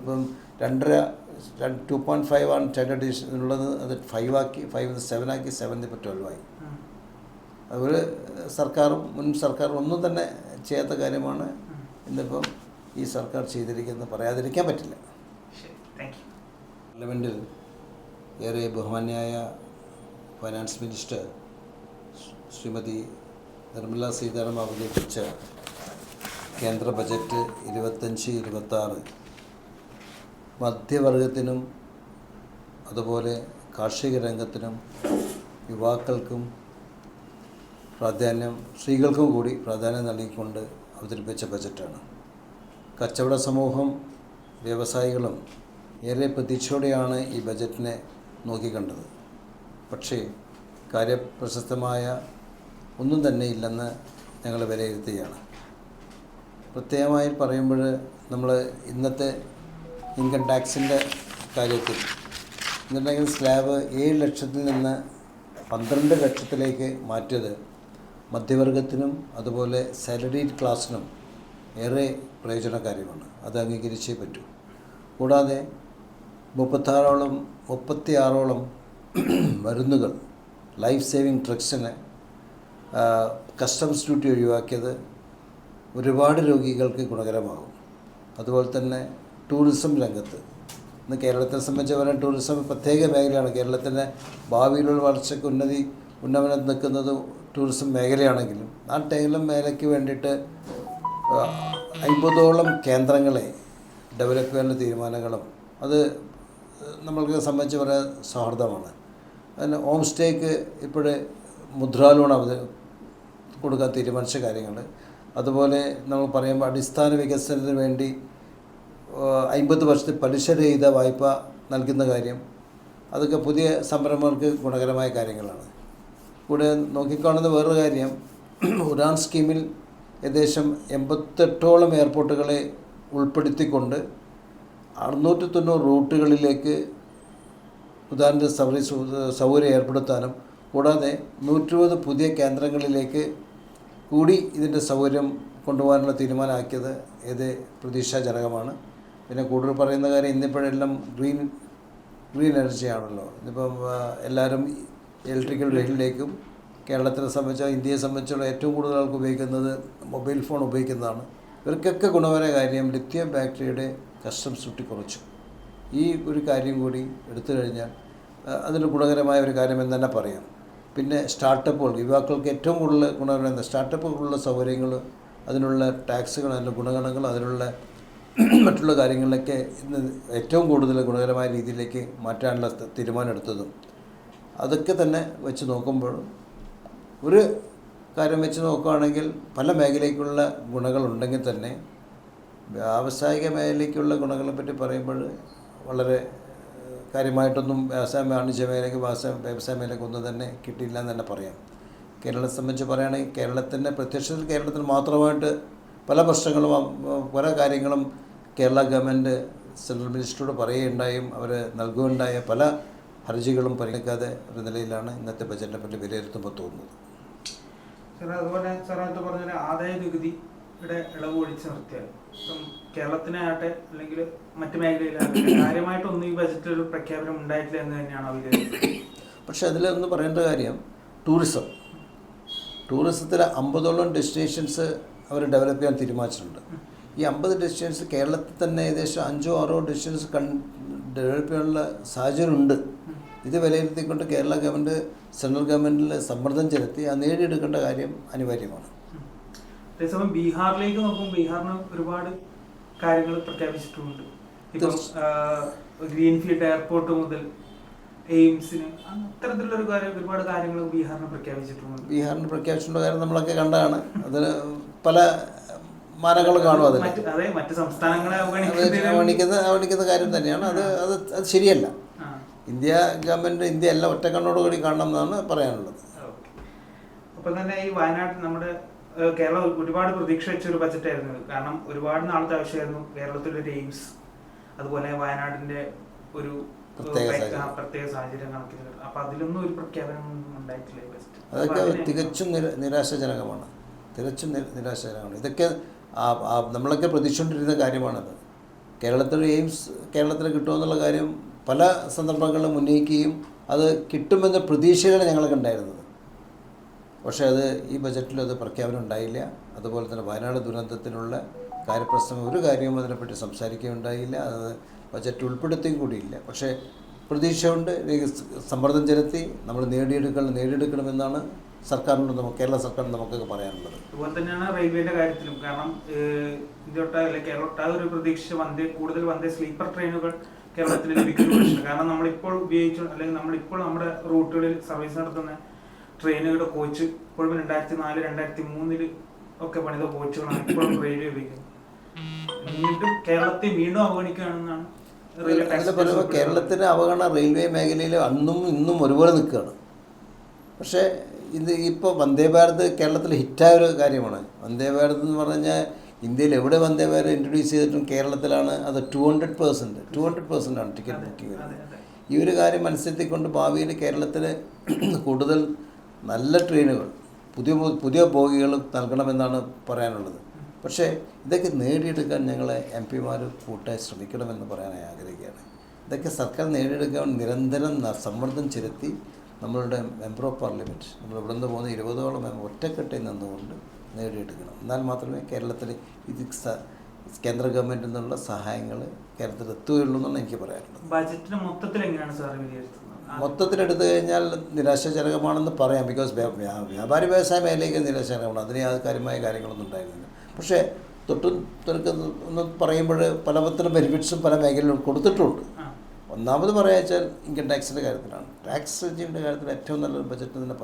അതിപ്പം രണ്ടര two point five ആണ് സ്റ്റാൻഡേർഡ് ഡിവിഷൻ ഉള്ളത്. അത് ഫൈവ് ആക്കി ഫൈവ് സെവൻ ആക്കി സെവൻ ഇപ്പോൾ ട്വൽവ് ആയി. അതുപോലെ സർക്കാരും മുൻ സർക്കാരും ഒന്നും തന്നെ ചെയ്യാത്ത കാര്യമാണ് ഇന്നിപ്പം ഈ സർക്കാർ ചെയ്തിരിക്കുന്നത്. പറയാതിരിക്കാൻ പറ്റില്ല. പാർലമെന്റിൽ ഏറെ ബഹുമാന്യായ ഫൈനാൻസ് മിനിസ്റ്റർ ശ്രീമതി നിർമ്മല സീതാരാമൻ അവതരിപ്പിച്ച കേന്ദ്ര ബജറ്റ് ഇരുപത്തഞ്ച് ഇരുപത്താറ് മധ്യവർഗത്തിനും അതുപോലെ കാർഷിക രംഗത്തിനും യുവാക്കൾക്കും പ്രാധാന്യം സ്ത്രീകൾക്കും കൂടി പ്രാധാന്യം നൽകിക്കൊണ്ട് അവതരിപ്പിച്ച ബജറ്റാണ്. കച്ചവട സമൂഹം വ്യവസായികളും ഏറെ പ്രതീക്ഷയോടെയാണ് ഈ ബജറ്റിനെ നോക്കിക്കണ്ടത്. പക്ഷേ കാര്യപ്രശസ്തമായ ഒന്നും തന്നെ ഇല്ലെന്ന് ഞങ്ങൾ വിലയിരുത്തുകയാണ്. പ്രത്യേകമായി പറയുമ്പോൾ നമ്മൾ ഇന്നത്തെ ഇൻകം ടാക്സിന്റെ കാര്യത്തിൽ. എന്നുണ്ടെങ്കിൽ സ്ലാബ് ഏഴ് ലക്ഷത്തിൽ നിന്ന് പന്ത്രണ്ട് ലക്ഷത്തിലേക്ക് മാറ്റിയത് മധ്യവർഗത്തിനും അതുപോലെ സാലറീഡ് ക്ലാസ്സിനും ഏറെ പ്രയോജനകാര്യമാണ്. അത് അംഗീകരിച്ചേ പറ്റൂ. കൂടാതെ മുപ്പത്താറോളം മുപ്പത്തിയാറോളം മരുന്നുകൾ ലൈഫ് സേവിങ് ഡ്രഗ്സിന് കസ്റ്റംസ് ഡ്യൂട്ടി ഒഴിവാക്കിയത് ഒരുപാട് രോഗികൾക്ക് ഗുണകരമാകും. അതുപോലെ തന്നെ ടൂറിസം രംഗത്ത്. ഇന്ന് കേരളത്തെ സംബന്ധിച്ച് പറയാൻ ടൂറിസം പ്രത്യേക മേഖലയാണ്. കേരളത്തിന്റെ ഭാവിയിലുള്ള വളർച്ചയ്ക്ക് ഉന്നതി ഉന്നമനം നിൽക്കുന്നത് ടൂറിസം മേഖലയാണെങ്കിലും ആ ടൈലം മേഖലയ്ക്ക് വേണ്ടിയിട്ട് അമ്പതോളം കേന്ദ്രങ്ങളെ ഡെവലപ്പ് ചെയ്യാനുള്ള തീരുമാനങ്ങളും അത് നമ്മൾക്ക് സംബന്ധിച്ച് പറയാൻ സൗഹൃദമാണ് അതിന് ഹോം സ്റ്റേക്ക് ഇപ്പോഴ് മുദ്രാ ലോൺ കൊടുക്കാൻ തീരുമാനിച്ച കാര്യങ്ങൾ അതുപോലെ നമ്മൾ പറയുമ്പോൾ അടിസ്ഥാന വികസനത്തിന് വേണ്ടി അമ്പത് വർഷത്തെ പലിശരഹിത വായ്പ നൽകുന്ന കാര്യം അതൊക്കെ പുതിയ സംരംഭങ്ങൾക്ക് ഗുണകരമായ കാര്യങ്ങളാണ്. കൂടെ നോക്കിക്കാണുന്ന വേറൊരു കാര്യം ഉഡാൻ സ്കീമിൽ ഏകദേശം എൺപത്തെട്ടോളം എയർപോർട്ടുകളെ ഉൾപ്പെടുത്തിക്കൊണ്ട് അറുന്നൂറ്റി തൊണ്ണൂറ് റൂട്ടുകളിലേക്ക് ഉദാഹരണത്തിന് സർവീസ് സൗകര്യം ഏർപ്പെടുത്താനും കൂടാതെ നൂറ്റിരുപത് പുതിയ കേന്ദ്രങ്ങളിലേക്ക് കൂടി ഇതിന്റെ സൗകര്യം കൊണ്ടുപോകാനുള്ള തീരുമാനമാക്കിയത് ഏത് പ്രതീക്ഷാജനകമാണ്. പിന്നെ കൂടുതൽ പറയുന്ന കാര്യം ഇന്നിപ്പോഴെല്ലാം ഗ്രീൻ ഗ്രീൻ എനർജി ആണല്ലോ. ഇന്നിപ്പം എല്ലാവരും ഇലക്ട്രിക്കൽ വെഹിക്കിളിലേക്കും കേരളത്തിനെ സംബന്ധിച്ചോ ഇന്ത്യയെ സംബന്ധിച്ചുള്ള ഏറ്റവും കൂടുതൽ ആൾക്ക് ഉപയോഗിക്കുന്നത് മൊബൈൽ ഫോൺ ഉപയോഗിക്കുന്നതാണ്. ഇവർക്കൊക്കെ ഗുണപര കാര്യം ലിത്യം ബാറ്ററിയുടെ കസ്റ്റംസ് ഡ്യൂട്ടി കുറച്ചു ഈ ഒരു കാര്യം കൂടി എടുത്തു കഴിഞ്ഞാൽ അതിന് ഗുണകരമായ ഒരു കാര്യമെന്ന് തന്നെ പറയാം. പിന്നെ സ്റ്റാർട്ടപ്പുകൾ യുവാക്കൾക്ക് ഏറ്റവും കൂടുതൽ ഗുണകരമായ സ്റ്റാർട്ടപ്പുകളുള്ള സൗകര്യങ്ങൾ അതിനുള്ള ടാക്സുകൾ അതിനുള്ള ഗുണഗണങ്ങൾ അതിനുള്ള മറ്റുള്ള കാര്യങ്ങളിലൊക്കെ ഇന്ന് ഏറ്റവും കൂടുതൽ ഗുണകരമായ രീതിയിലേക്ക് മാറ്റാനുള്ള തീരുമാനമെടുത്തതും അതൊക്കെ തന്നെ വെച്ച് നോക്കുമ്പോൾ ഒരു കാര്യം വെച്ച് നോക്കുകയാണെങ്കിൽ പല മേഖലയ്ക്കുള്ള ഗുണങ്ങളുണ്ടെങ്കിൽ തന്നെ വ്യാവസായിക മേഖലയ്ക്കുള്ള ഗുണങ്ങളെ പറ്റി പറയുമ്പോൾ വളരെ കാര്യമായിട്ടൊന്നും വ്യവസായ വാണിജ്യ മേഖലയ്ക്ക് വ്യവസായ വ്യവസായ മേഖലയ്ക്ക് ഒന്നും തന്നെ കിട്ടിയില്ല എന്ന് തന്നെ പറയാം. കേരളത്തെ സംബന്ധിച്ച് പറയുകയാണെങ്കിൽ കേരളത്തിന്റെ പ്രത്യക്ഷത്തിൽ കേരളത്തിൽ മാത്രമായിട്ട് പല പ്രശ്നങ്ങളും പല കാര്യങ്ങളും കേരള ഗവൺമെന്റ് സെൻട്രൽ മിനിസ്റ്ററോട് പറയുകയുണ്ടായും അവർ നൽകുകയുണ്ടായ പല ഹർജികളും പരിഗണിക്കാതെ ഒരു നിലയിലാണ് ഇന്നത്തെ ബജറ്റിനെ പറ്റി വിലയിരുത്തുമ്പോൾ തോന്നുന്നത്. സാർ അതുപോലെ സാർ നേരത്തെ പറഞ്ഞ ആദായ നികുതിയുടെ ഇളവ് ഒഴിച്ചു നിർത്തിയാൽ ഇപ്പം കേരളത്തിനാകട്ടെ അല്ലെങ്കിൽ മറ്റ് മേഖലയിലാകട്ടെ കാര്യമായിട്ടൊന്നും ഈ ബജറ്റിൽ ഒരു പ്രഖ്യാപനം ഉണ്ടായിട്ടില്ല എന്ന് തന്നെയാണ് അവർ പക്ഷെ അതിലൊന്ന് പറയേണ്ട കാര്യം ടൂറിസം. ടൂറിസത്തിൽ അമ്പതോളം ഡെസ്റ്റിനേഷൻസ് അവർ ഡെവലപ്പ് ചെയ്യാൻ തീരുമാനിച്ചിട്ടുണ്ട്. ഈ അമ്പത് ഡിസ്റ്റൻസ് കേരളത്തിൽ തന്നെ ഏകദേശം അഞ്ചോ ആറോ ഡിസ്റ്റൻസ് കൺ ഡെവലപ്പ് ചെയ്യാനുള്ള സാഹചര്യമുണ്ട്. ഇത് വിലയിരുത്തിക്കൊണ്ട് കേരള ഗവൺമെന്റ് സെൻട്രൽ ഗവൺമെന്റിൽ സമ്മർദ്ദം ചെലുത്തി അത് നേടിയെടുക്കേണ്ട കാര്യം അനിവാര്യമാണ്. അതേസമയം ബീഹാറിലേക്ക് നോക്കുമ്പോൾ ബീഹാറിന് ഒരുപാട് കാര്യങ്ങൾ പ്രഖ്യാപിച്ചിട്ടുമുണ്ട്. ഇപ്പം ഗ്രീൻഫീൽഡ് എയർപോർട്ട് മുതൽ എയിംസിന് അത്തരത്തിലുള്ള ഒരുപാട് കാര്യങ്ങൾ ബീഹാറിന് പ്രഖ്യാപിച്ചിട്ടുണ്ട് ബീഹാറിന് പ്രഖ്യാപിച്ചിട്ടുള്ള കാര്യം നമ്മളൊക്കെ കണ്ടതാണ്. അതിന് പല മാനങ്ങൾ കാണും അതിന്. അവഗണിക്കുന്ന അവഗണിക്കുന്ന കാര്യം തന്നെയാണ്. അത് അത് അത് ശരിയല്ല. ഇന്ത്യ ഗവൺമെന്റ് ഇന്ത്യ എല്ലാം ഒറ്റക്കണ്ണോടുകൂടി കാണണം എന്നാണ് പറയാനുള്ളത്. ഓക്കേ. അപ്പൊ തന്നെ ഈ വയനാട് നമ്മുടെ കേരളം ഒരുപാട് പ്രതീക്ഷ വെച്ച ഒരു ബജറ്റ് ആയിരുന്നു കാരണം ഒരുപാട് നാളത്തെ ആവശ്യമായിരുന്നു കേരളത്തിലൊരു എയിംസ് അതുപോലെ വയനാടിന്റെ ഒരു പ്രത്യേക സാഹചര്യം. കണക്കിലെടുത്ത്. അപ്പൊ അതിലൊന്നും ഒരു പ്രഖ്യാപനം ഉണ്ടായിട്ടില്ല അതൊക്കെ തികച്ചും നിര നിരാശാജനകമാണ്. തികച്ചും നിരാശകരമാണ്. ഇതൊക്കെ നമ്മളൊക്കെ പ്രതീക്ഷിച്ചുകൊണ്ടിരുന്ന കാര്യമാണത്. കേരളത്തിൽ എയിംസ് കേരളത്തിൽ കിട്ടുമെന്നുള്ള കാര്യം പല സന്ദർഭങ്ങളിലും ഉന്നയിക്കുകയും അത് കിട്ടുമെന്ന പ്രതീക്ഷയിലാണ് ഞങ്ങളൊക്കെ ഉണ്ടായിരുന്നത്. പക്ഷേ അത് ഈ ബജറ്റിൽ അത് പ്രഖ്യാപനം ഉണ്ടായില്ല. അതുപോലെ തന്നെ വയനാട് ദുരന്തത്തിനുള്ള കാര്യപ്രശ്നം ഒരു കാര്യവും അതിനെപ്പറ്റി സംസാരിക്കുകയുണ്ടായില്ല. അത് ബജറ്റ് ഉൾപ്പെടുത്തുകയും കൂടിയില്ല. പക്ഷേ പ്രതീക്ഷ കൊണ്ട് സമ്മർദ്ദം ചെലുത്തി നമ്മൾ നേടിയെടുക്കണം നേടിയെടുക്കണമെന്നാണ് സർക്കാരിനോട് നമുക്ക് കേരള സർക്കാരിന് നമുക്കൊക്കെ പറയാനുള്ളത്. അതുപോലെ തന്നെയാണ് റെയിൽവേന്റെ കാര്യത്തിലും. കാരണം ഇന്ത്യ കേരള ഒട്ടാകെ ഒരു പ്രതീക്ഷ വന്ദേ കൂടുതൽ വന്ദേ സ്ലീപ്പർ ട്രെയിനുകൾ കേരളത്തിൽ ലഭിക്കുന്ന പ്രശ്നം. കാരണം നമ്മളിപ്പോൾ ഉപയോഗിച്ചു അല്ലെങ്കിൽ നമ്മളിപ്പോൾ നമ്മുടെ റൂട്ടുകളിൽ സർവീസ് നടത്തുന്ന ട്രെയിനുകളുടെ കോച്ച് ഇപ്പോഴും രണ്ടായിരത്തി നാല് രണ്ടായിരത്തി മൂന്നിൽ ഒക്കെ പണിത കോച്ചുകളാണ് ഇപ്പോഴും റെയിൽവേ ഉപയോഗിക്കുന്നത്. വീണ്ടും കേരളത്തെ വീണ്ടും അവഗണിക്കുകയാണെന്നാണ് പറയുമ്പോൾ ഉൾപ്പെടെ അവഗണന റെയിൽവേ മേഖലയിൽ അന്നും ഇന്നും ഒരുപോലെ നിൽക്കുകയാണ്. പക്ഷേ ഇത് ഇപ്പോൾ വന്ദേ ഭാരത് കേരളത്തിൽ ഹിറ്റായ ഒരു കാര്യമാണ്. വന്ദേ ഭാരത് എന്ന് പറഞ്ഞാൽ ഇന്ത്യയിൽ എവിടെ വന്ദേ ഭാരത് ഇൻട്രൊഡ്യൂസ് ചെയ്തിട്ടും കേരളത്തിലാണ്. അത് two hundred percent two hundred percent ആണ് ടിക്കറ്റ് ബുക്കിംഗ് വരുന്നത് ഈ ഒരു കാര്യം മനസ്സിലെത്തിക്കൊണ്ട് ഭാവിയിൽ കേരളത്തിൽ കൂടുതൽ നല്ല ട്രെയിനുകൾ പുതിയ പുതിയ ബോഗികൾ നൽകണമെന്നാണ് പറയാനുള്ളത്. പക്ഷേ ഇതൊക്കെ നേടിയെടുക്കാൻ ഞങ്ങളെ എം പിമാർ കൂട്ടായി ശ്രമിക്കണമെന്ന് പറയാനായി ആഗ്രഹിക്കുകയാണ്. ഇതൊക്കെ സർക്കാർ നേടിയെടുക്കാൻ നിരന്തരം സമ്മർദ്ദം ചെലുത്തി നമ്മളുടെ മെമ്പർ ഓഫ് പാർലമെന്റ് നമ്മൾ ഇവിടെ നിന്ന് പോകുന്ന ഇരുപതോളം മെമ്പർ ഒറ്റക്കെട്ടിൽ നിന്നുകൊണ്ട് നേടിയെടുക്കണം. എന്നാൽ മാത്രമേ കേരളത്തിൽ ഇത് കേന്ദ്ര ഗവൺമെന്റ് നിന്നുള്ള സഹായങ്ങൾ കേരളത്തിൽ എത്തുകയുള്ളൂ എന്നാണ് എനിക്ക് പറയാനുള്ളത്. ബജറ്റിന് മൊത്തത്തിൽ എങ്ങനെയാണ് സാർ വിലയിരുത്തുന്നത്? മൊത്തത്തിലെടുത്തു കഴിഞ്ഞാൽ നിരാശാജനകമാണെന്ന് പറയാം. ബിക്കോസ് വ്യാപാരി വ്യവസായ മേഖലയ്ക്ക് നിരാശാജനകമാണ്. അതിന് യാതൊരു കാര്യമായ കാര്യങ്ങളൊന്നും ഉണ്ടായിരുന്നില്ല. പക്ഷേ തൊട്ടും തിരക്ക് എന്ന് പറയുമ്പോൾ പല പത്തരം ബെനിഫിറ്റ്സും പല മേഖലയിലും കൊടുത്തിട്ടുണ്ട്. ഒന്നാമത് പറയാച്ചാൽ ഇൻകം ടാക്സിന്റെ കാര്യത്തിലാണ്. ടാക്സ് റെജീമിന്റെ കാര്യത്തിൽ ഏറ്റവും നല്ലൊരു ബജറ്റ് തന്നെ